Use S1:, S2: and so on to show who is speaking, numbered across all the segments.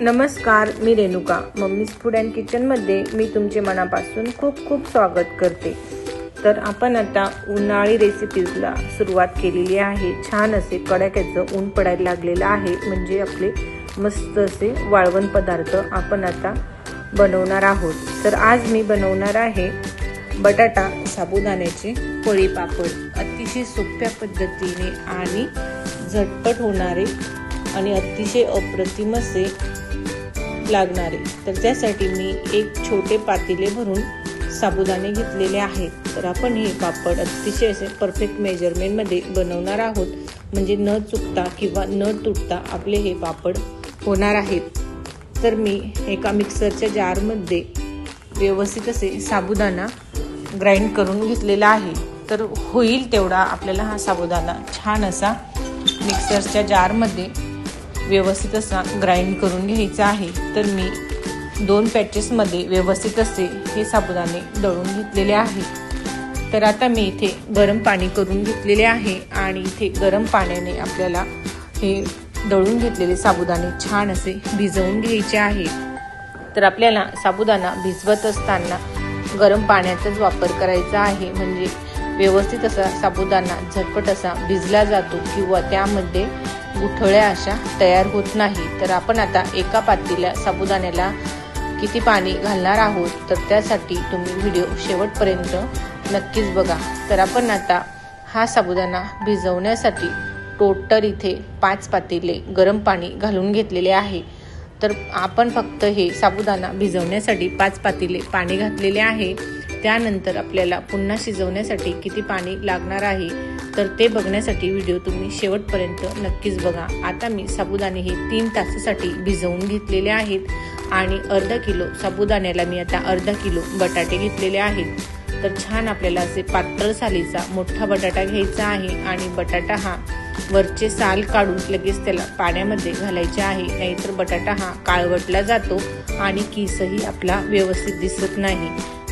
S1: नमस्कार मी Renuka. Mummy's Food and किचनमध्ये मी तुमचे मनापासून खूप खूप स्वागत करते. तर आपण आता उन्हाळी रेसिपीजला सुरुवात केलेली आहे. छान असे कडाक्याचं ऊन पडायला लागलेलं आहे. म्हणजे आपले मस्त असे वाळवण पदार्थ आपण आता बनवणार आहोत. तर आज मी बनवणार आहे बटाटा साबुदाण्याचे पोळी पापड. अतिशय सोप्या पद्धतीने आणि झटपट होणारे आणि अतिशय अप्रतिम असे लागणारे तर त्यासाठी मी एक छोटे पातेले भरून साबुदाणे घेतलेले आहेत. तर आपण हे पापड अतिशय असे परफेक्ट मेजरमेंटमध्ये बनवणार आहोत. म्हणजे न चुकता किंवा न तुटता आपले हे पापड होणार आहेत. तर मी एका मिक्सरच्या जारमध्ये व्यवस्थित असे साबुदाणा ग्राइंड करून घेतलेला आहे. तर होईल तेवढा आपल्याला हा साबुदाणा छान असा मिक्सरच्या जारमध्ये व्यवस्थित असा ग्राइंड करून घ्यायचा आहे तर मी दोन पॅचेसमध्ये व्यवस्थित असे हे साबुदाणे दळून घेतलेले आहे. तर आता मी इथे गरम पाणी करून घेतलेले आहे आणि इथे गरम पाण्याने आपल्याला हे दळून घेतलेले साबुदाणे छान असे भिजवून घ्यायचे आहे. तर आपल्याला साबुदाणा भिजवत असताना गरम पाण्याचाच वापर करायचा आहे म्हणजे व्यवस्थित असा साबुदाणा झटपट असा भिजला जातो किंवा त्यामध्ये गुठळ्या अशा तयार होत नाही तर आपण आता एका पातीला साबुदाण्याला किती पाणी घालणार आहोत तर त्यासाठी तुम्ही व्हिडिओ शेवटपर्यंत नक्कीच बघा. तर आपण आता हा साबुदाणा भिजवण्यासाठी टोटल इथे पाच पातेले गरम पाणी घालून घेतलेले आहे. तर आपण फक्त हे साबुदाणा भिजवण्यासाठी पाच पातेले पाणी घातलेले आहे. त्यानंतर आपल्याला पुन्हा शिजवण्यासाठी किती पाणी लागणार आहे तर ते बघण्यासाठी व्हिडिओ तुम्ही शेवटपर्यंत नक्कीच बघा. आता मी साबुदाणे हे तीन तासासाठी भिजवून घेतलेले आहेत आणि अर्धा किलो साबुदाण्याला मी आता अर्धा किलो बटाटे घेतलेले आहेत. तर छान आपल्याला असे पातळ सालीचा मोठा बटाटा घ्यायचा आहे आणि बटाटा हा वरचे साल काढून लगेच त्याला पाण्यामध्ये घालायचे आहे. नाहीतर बटाटा हा काळवटला जातो आणि किसही आपला व्यवस्थित दिसत नाही.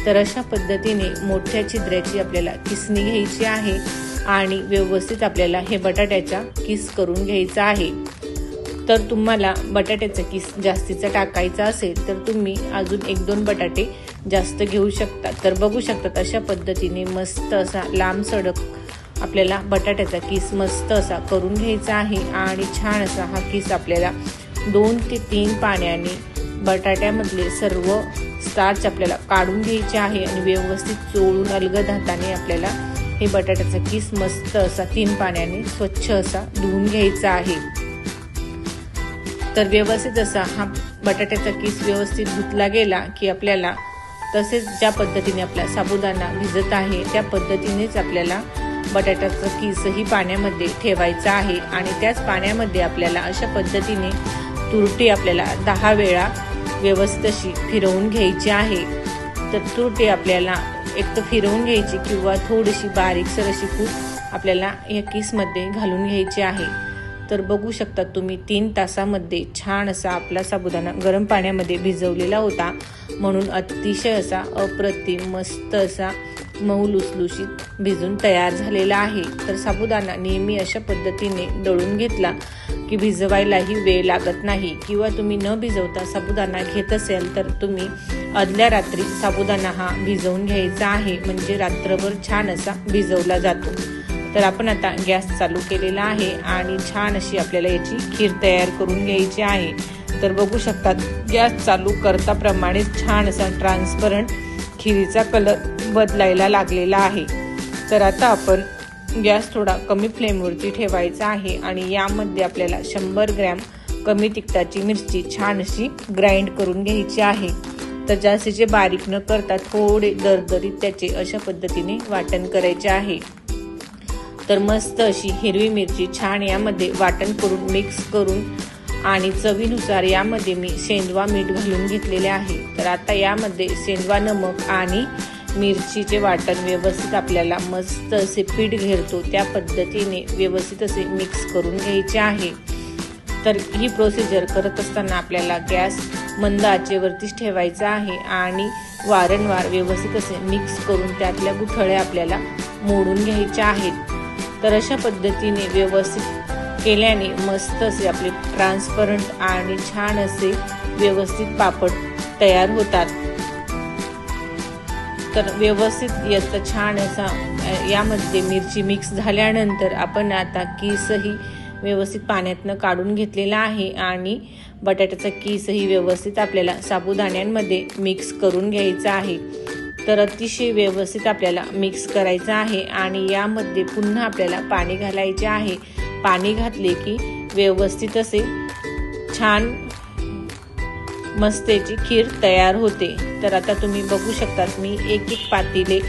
S1: तर अशा पद्धतीने मोठ्या छिद्राची आपल्याला किसणी घ्यायची आहे. आणि व्यवस्थित आपल्याला हे बटाट्याचा किस करून घ्यायचं आहे. तर तुम्हाला बटाट्याचा किस जास्तीचा टाकायचा असेल तर तुम्ही अजून एक दोन बटाटे जास्त घेऊ शकता. तर बघू शकतात अशा पद्धतीने मस्त असा लांब सडक आपल्याला बटाट्याचा किस मस्त असा करून घ्यायचा आहे आणि छान असा हा किस आपल्याला दोन ते तीन पाण्याने बटाट्यामधले सर्व स्टार्च आपल्याला काढून घ्यायचे आहे आणि व्यवस्थित चोळून अलगद हाताने आपल्याला हे बटाट्याचा किस मस्त असा तीन पाण्याने स्वच्छ असा धुवून घ्यायचा आहे. तर व्यवस्थित असा हा बटाट्याचा किस व्यवस्थित धुतला गेला की आपल्याला तसेच ज्या पद्धतीने आपला साबुदाणा भिजत आहे त्या पद्धतीनेच आपल्याला बटाट्याचा किसही पाण्यामध्ये ठेवायचा आहे आणि त्याच पाण्यामध्ये आपल्याला अशा पद्धतीने तुरटी आपल्याला दहा वेळा व्यवस्थित अशी फिरवून घ्यायची आहे. तर तुरटी आपल्याला एक तर फिरवून घ्यायची किंवा थोडीशी बारीकसर अशी खूप आपल्याला या किसमध्ये घालून घ्यायची आहे. तर बघू शकता तुम्ही तीन तासामध्ये छान असा आपला साबुदाणा गरम पाण्यामध्ये भिजवलेला होता. म्हणून अतिशय असा अप्रतिम मस्त असा मऊ लुसलुशीत भिजून तयार झालेला आहे. तर साबुदाणा नेहमी अशा पद्धतीने दळून घेतला. की भिजवायलाही वेळ लागत नाही किंवा तुम्ही न भिजवता साबुदाणा घेत असेल तर तुम्ही आदल्या रात्री साबुदाणा हा भिजवून घ्यायचा आहे. म्हणजे रात्रभर छान असा भिजवला जातो. तर आपण आता गॅस चालू केलेला आहे आणि छान अशी आपल्याला याची खीर तयार करून घ्यायची आहे. तर बघू शकतात गॅस चालू करताप्रमाणेच छान असा ट्रान्सपरंट खिरीचा कलर बदलायला लागलेला आहे. तर आता आपण गॅस थोडा कमी फ्लेमवरती ठेवायचा आहे आणि यामध्ये आपल्याला शंभर ग्रॅम कमी तिखटाची मिरची छान अशी ग्राइंड करून घ्यायची आहे. तर जास्तीचे बारीक न करता थोडे दरदरीत त्याचे अशा पद्धतीने वाटण करायचे आहे. तर मस्त अशी हिरवी मिरची छान यामध्ये वाटण करून मिक्स करून आणि चवीनुसार यामध्ये मी शेंदवा मीठ घालून घेतलेले आहे. तर आता यामध्ये सेंदवा नमक आणि मिरचीचे वाटण व्यवस्थित आपल्याला मस्त असे पीठ घेरतो त्या पद्धतीने व्यवस्थित असे मिक्स करून घ्यायचे आहे. तर ही प्रोसिजर करत असताना आपल्याला गॅस मंद आचेवरतीच ठेवायचा आहे आणि वारंवार व्यवस्थित असे मिक्स करून त्यातल्या गुठळ्या आपल्याला मोडून घ्यायच्या आहेत. तर अशा पद्धतीने व्यवस्थित केल्याने मस्त असे आपले ट्रान्सपरंट आणि छान असे व्यवस्थित पापड तयार होतात. तर व्यवस्थित याचा छान असा यामध्ये मिरची मिक्स झाल्यानंतर आपण आता किसही व्यवस्थित पाण्यातनं काढून घेतलेला आहे आणि बटाट्याचा किसही व्यवस्थित आपल्याला साबुदाण्यांमध्ये मिक्स करून घ्यायचा आहे. तर अतिशय व्यवस्थित आपल्याला मिक्स करायचं आहे आणि यामध्ये पुन्हा आपल्याला पाणी घालायचे आहे. पाणी घातले की व्यवस्थित असे छान मस्तेची खीर तयार होते. तर आता तुम्ही बघू शकतात मी एक एक पातीले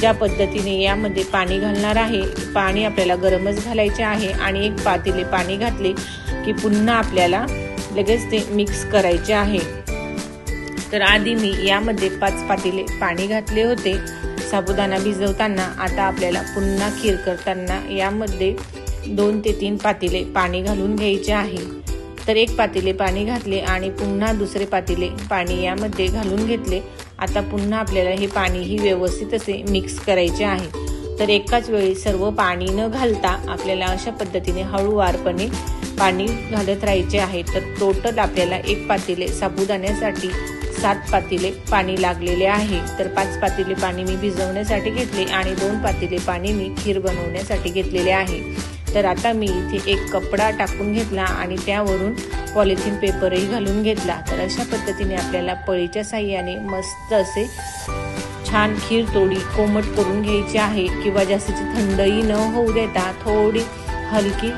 S1: ज्या पद्धतीने यामध्ये पाणी घालणार आहे. पाणी आपल्याला गरमच घालायचे आहे आणि एक पातीले पाणी घातले की पुन्हा आपल्याला लगेच ते मिक्स करायचे आहे. तर आधी मी यामध्ये पाच पातीले पाणी घातले होते. साबुदाणा भिजवताना आता आपल्याला पुन्हा खीर करताना यामध्ये दोन ते तीन पातीले पाणी घालून घ्यायचे आहे. तर एक पातेले पाणी घातले आणि पुन्हा दुसरे पातेले पाणी यामध्ये घालून घेतले. आता पुन्हा आपल्याला हे पाणीही व्यवस्थित असे मिक्स करायचे आहे. तर एकाच वेळी सर्व पाणी न घालता आपल्याला अशा पद्धतीने हळूवारपणे पाणी घालत राहायचे आहे. तर टोटल आपल्याला एक पातेले साबुदाण्यासाठी सात पातेले पाणी लागलेले आहे. तर पाच पातेले पाणी मी भिजवण्यासाठी घेतले आणि दोन पातेले पाणी मी खीर बनवण्यासाठी घेतलेले आहे. तर आता मी इथे एक कपडा टाकून घेतला आणि त्यावरून पॉलिथिन पेपरही घालून घेतला. तर अशा पद्धतीने आपल्याला पळीच्या साह्याने मस्त असे छान खीर तोडी कोमट करून घ्यायची आहे किंवा जास्तीची थंडही न होऊ देता थोडी हलकी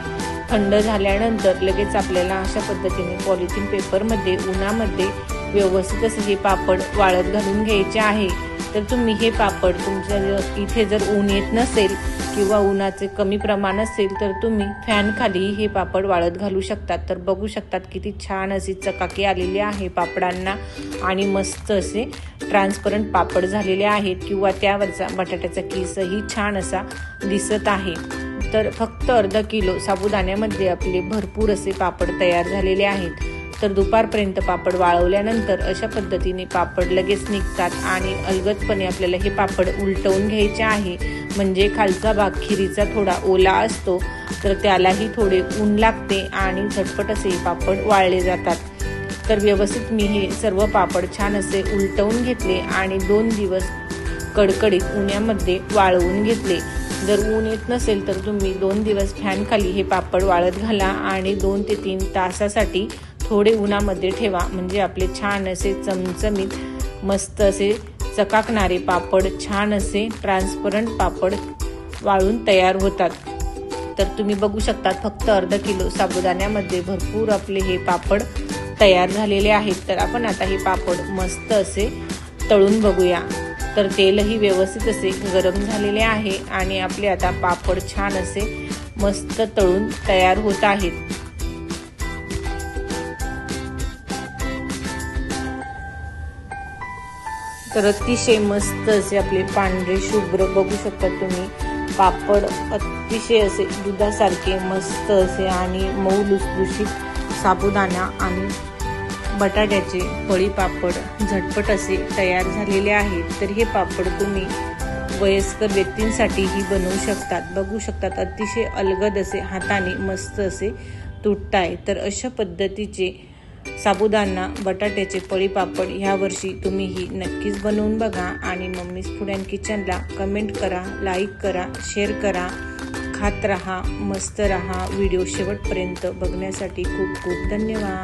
S1: थंड झाल्यानंतर लगेच आपल्याला अशा पद्धतीने पॉलिथिन पेपरमध्ये उन्हामध्ये व्यवस्थित असे हे पापड वाळत घालून घ्यायचे आहे. तर तुम्ही हे पापड तुमच्या इथे जर ऊन येत नसेल किंवा उन्हाचे कमी प्रमाण असेल तर तुम्ही फॅन खाली हे पापड वाळत घालू शकतात. तर बघू शकतात किती छान अशी चकाकी आलेली आहे पापडांना. आणि मस्त असे ट्रान्सपरंट पापड झालेले आहेत किंवा त्यावरचा बटाट्याचा किसही छान असा दिसत आहे. तर फक्त अर्धा किलो साबुदाण्यामध्ये आपले भरपूर असे पापड तयार झालेले आहेत. तर दुपारपर्यंत पापड वाळवल्यानंतर अशा पद्धतीने पापड लगेच निघतात आणि अलगदपणे आपल्याला हे पापड उलटवून घ्यायचे आहे. म्हणजे खालचा भाग खिरीचा थोडा ओला असतो तर त्यालाही थोडे ऊन लागते आणि झटपट असे पापड वाळले जातात. तर व्यवस्थित मी हे सर्व पापड छान असे उलटवून घेतले आणि दोन दिवस कडकडीत उन्यामध्ये वाळवून घेतले. जर ऊन येत नसेल तर तुम्ही दोन दिवस फॅनखाली हे पापड वाळत घाला आणि दोन ते तीन तासासाठी थोडे उन्हामध्ये ठेवा. म्हणजे आपले छान असे चमचमीत मस्त असे चकाकणारे पापड छान असे ट्रान्सपरंट पापड वाळून तयार होतात. तर तुम्ही बघू शकता फक्त अर्धा किलो साबुदाण्यामध्ये भरपूर आपले हे पापड तयार झालेले आहेत. तर आपण आता हे पापड मस्त असे तळून बघूया. तर तेलही व्यवस्थित असे गरम झालेले आहे आणि आपले आता पापड छान असे मस्त तळून तयार होत आहेत. तर अतिशय मस्त असे आपले पांढरे शुभ्र बघू शकता तुम्ही. पापड अतिशय असे दुधासारखे मस्त असे आणि मऊ लुसलुशीत साबुदाणा आणि बटाट्याचे फळी पापड झटपट असे तयार झालेले आहेत. तर हे पापड तुम्ही वयस्कर व्यक्तींसाठीही बनवू शकतात. बघू शकतात अतिशय अलगद असे हाताने मस्त असे तुटताय. तर अशा पद्धतीचे साबुदाणा बटाट्याचे पळीपापड ह्या वर्षी तुम्हीही नक्कीच बनवून बघा आणि मम्मीज फूड अँड किचनला कमेंट करा लाईक करा शेअर करा. खात रहा मस्त रहा. व्हिडिओ शेवटपर्यंत बघण्यासाठी खूप खूप धन्यवाद.